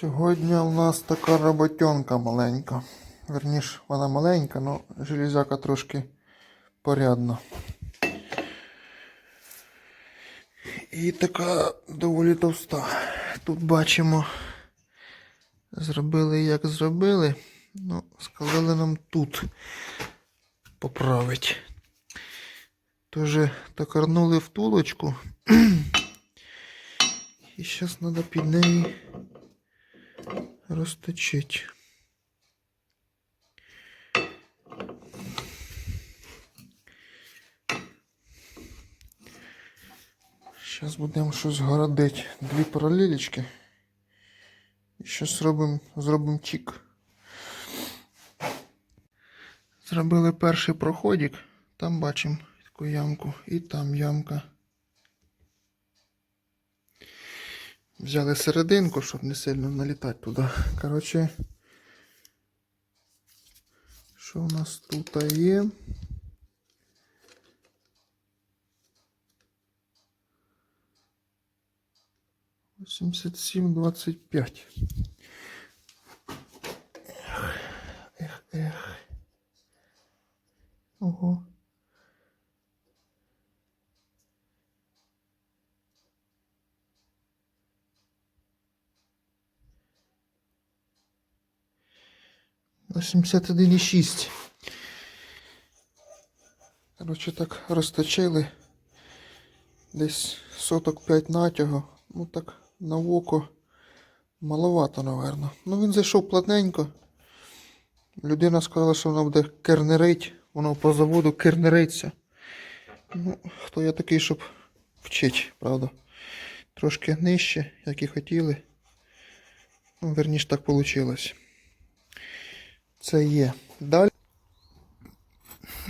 Сьогодні у нас така роботенка маленька. Верніш, вона маленька, але железяка трошки порядна. І така доволі товста. Тут бачимо, зробили як зробили. Ну, сказали нам тут поправить. Тоже токарнули втулочку. І зараз треба під неї розточити. Зараз будемо щось городити. Дві паралелечки. І зараз зробимо зробимо чік. Зробили перший проходик. Там бачимо таку ямку. І там ямка. Взяли серединку, щоб не сильно налітати туди. Коротше, що у нас тут є? Сімдесят сім двадцять п'ять. 81,6. Коротше, так розточили. Десь соток 5 натягу. Ну так на око маловато, напевно. Ну він зайшов плотненько. Людина сказала, що воно буде кернерить, воно по заводу кернериться. Ну, хто я такий, щоб вчити, правда? Трошки нижче, як і хотіли. Ну, Верніше так вийшло. Це є. Далі.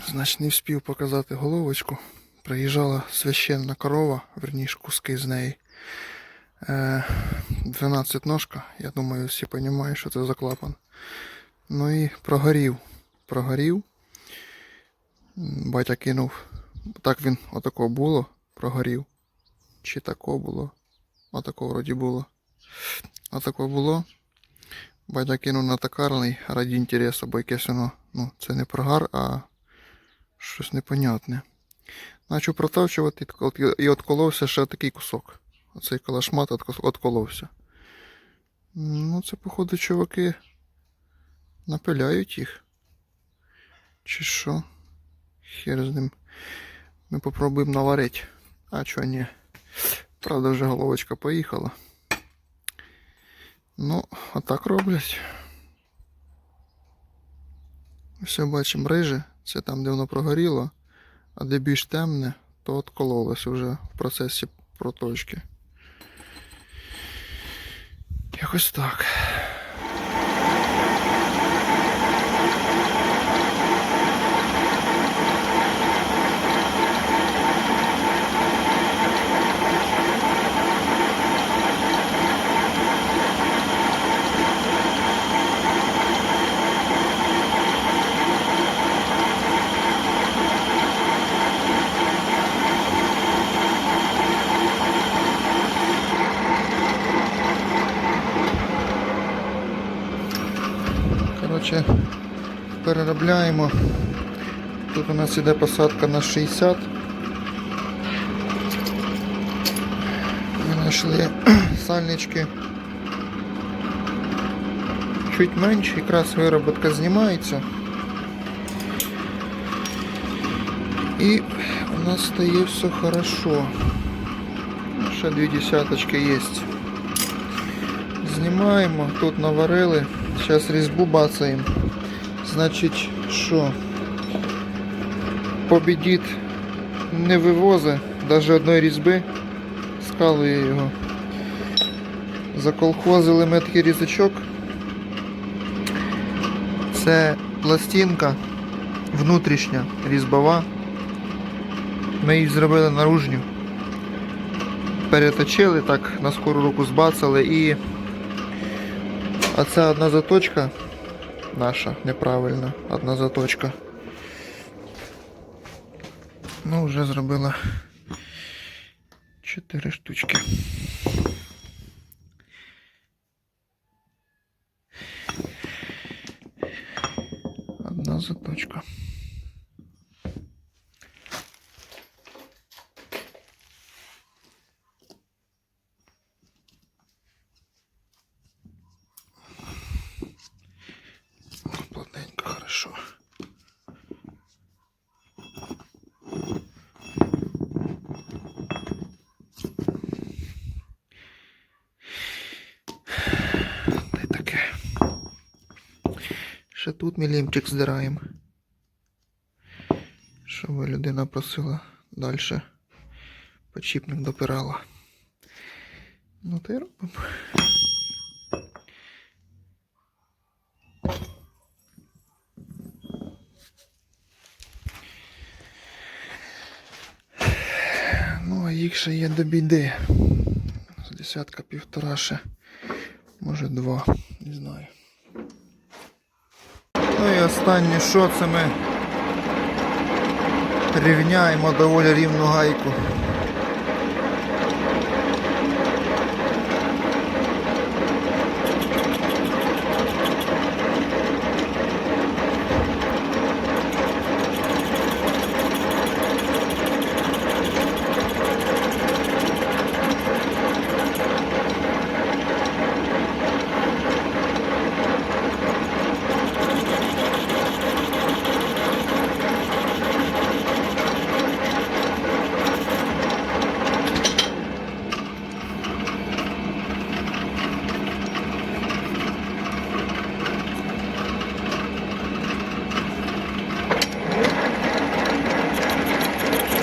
Значить, не встиг показати головочку. Приїжджала священна корова, верніше куски з неї. Е, 12 ножка. Я думаю, всі розуміють, що це за клапан. Ну і прогорів. Прогорів. Батя кинув. Так він отако було, прогорів. Чи тако було? Отако вроді було. Отако було. Батя кинув на токарний раді інтересу, бо якесь воно, ну, це не прогар, а щось непонятне. Начав протавчувати і отколовся ще такий кусок. Оцей калашмат отко- отколовся. Ну, це, походу, чуваки напиляють їх. Чи що? Хер з ним. Ми попробуємо наварити. А чого ні? Правда, вже головочка поїхала. Ну, отак роблять. Все бачимо риже, це там, де воно прогоріло, а де більш темне, то откололось вже в процесі проточки. Якось так. Коротше, переробляємо. Тут у нас іде посадка на 60. Ми знайшли сальнички чуть менше, якраз вироботка знімається. І у нас стає все хорошо. Ще дві десяточки є. Знімаємо, тут наварили. Зараз різьбу бацаємо. Значить, що? Побідіт не вивозить навіть одної різьби, скалує його. Заколхозили ми такий різачок. Це пластинка внутрішня, різьбова. Ми її зробили наружню. Переточили так, на скору руку збацали і це одна заточка наша, неправильна, одна заточка. Ну, вже зробила 4 штучки. Хорошо. Та таке. Ще тут мілімчик здираємо. Щоб людина просила далі почіпник допирала. Ну та й робимо. Їх ще є до біди. Десятка півтора ще. Може два. Не знаю. Ну і останнє, що це ми рівняємо доволі рівну гайку.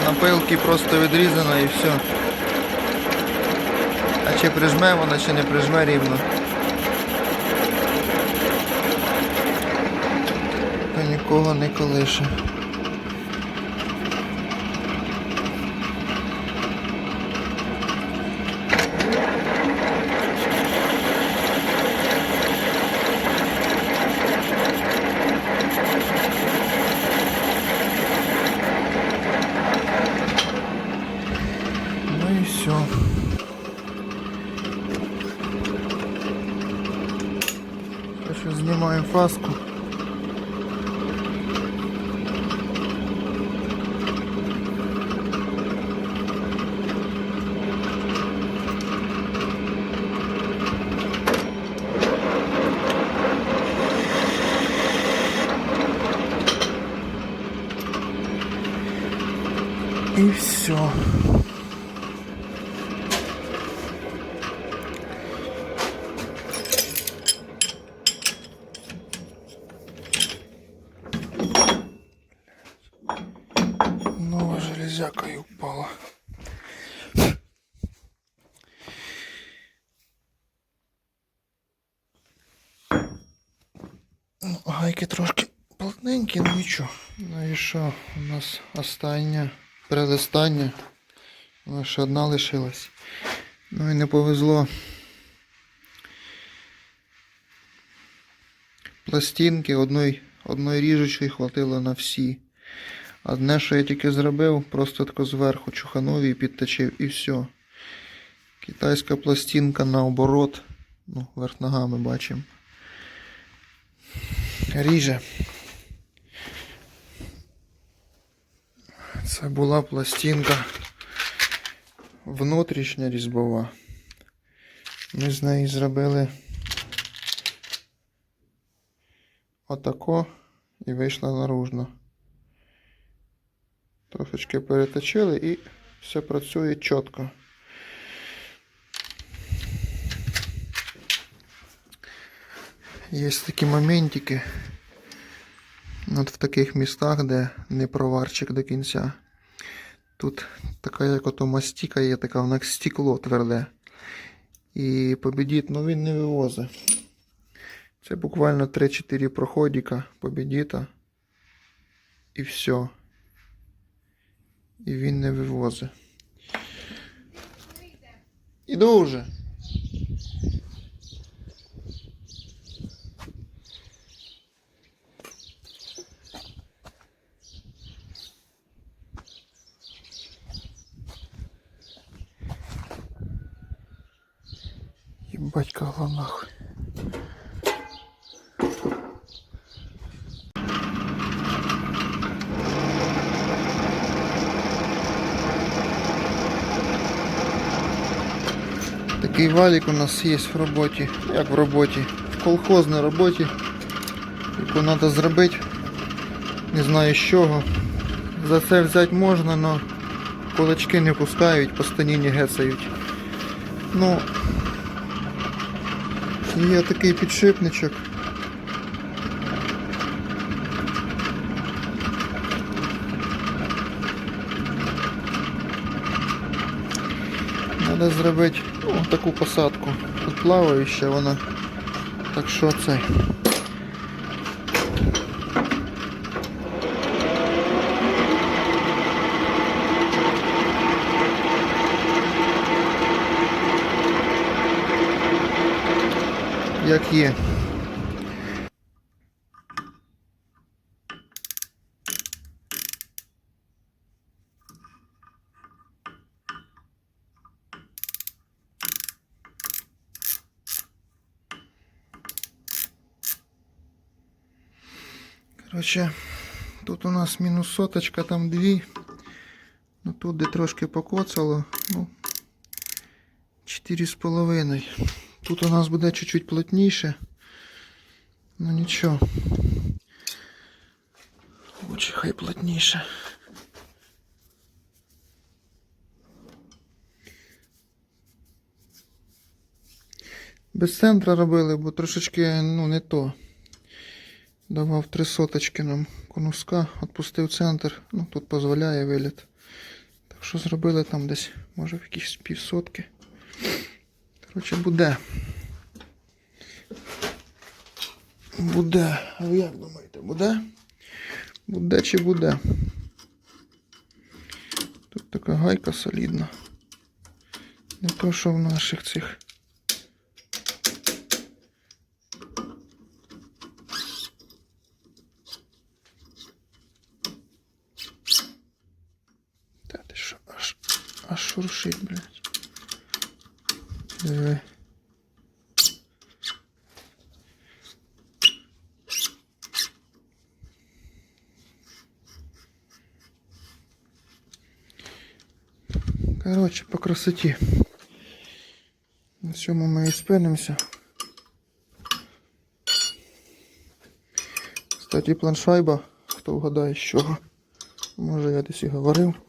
Напилки просто відрізано і все. А чи прижме вона, чи не прижме рівно. То нікого не колише. Ну і все. Сейчас знімаємо фаску. И все. Нова железяка и упала. Ну, Гайки трошки плотненькі, ну нічого. Ну і що? У нас остання, передостання. У нас ще одна лишилась. Ну і не повезло. Пластинки одної, одної ріжучої хватило на всі. Одне, що я тільки зробив, просто тако зверху чуханув і підточив і все. Китайська пластинка наоборот. Ну, верх ногами бачимо. Ріже. Це була пластинка внутрішня різьбова. Ми з неї зробили отако і вийшла наружно. Трошечки переточили і все працює чітко. Є такі моментики. От в таких містах, де не проварчик до кінця. Тут така як ото мастіка є, така вона як стекло тверде. І побідіт, ну він не вивозить. Це буквально 3-4 проходіка побідіта. І все. І він не вивозить. Іду вже. Такий валік у нас є в роботі. Як в роботі? В колхозній роботі, яку треба зробити. Не знаю з чого. За це взяти можна, але кулачки не пускають, по станіні гецають. Ну, є такий підшипничок. Треба зробити ну, таку посадку. Тут плаваюча вона. Так що це. Як є. Короче, тут у нас мінус соточка, там дві. Ну тут де трошки покоцало, ну, 4,5. Тут у нас буде чуть-чуть плотніше. Ну нічого. Лучше хай плотніше. Без центра робили, бо трошечки ну, не то. Давав три соточки нам конуска, відпустив центр. Ну, тут дозволяє виліт. Так що зробили там десь, може, в якісь півсотки. Коротше, буде. Буде. А ви як думаєте, буде? Буде чи буде? Тут така гайка солідна. Не то, що в наших цих. Та ти що, аж, шуршить, блядь. Диви. Короче, по красоті. На цьому ми і спинимося. Кстати, планшайба, хто вгадає з чого. Може я десь і говорив.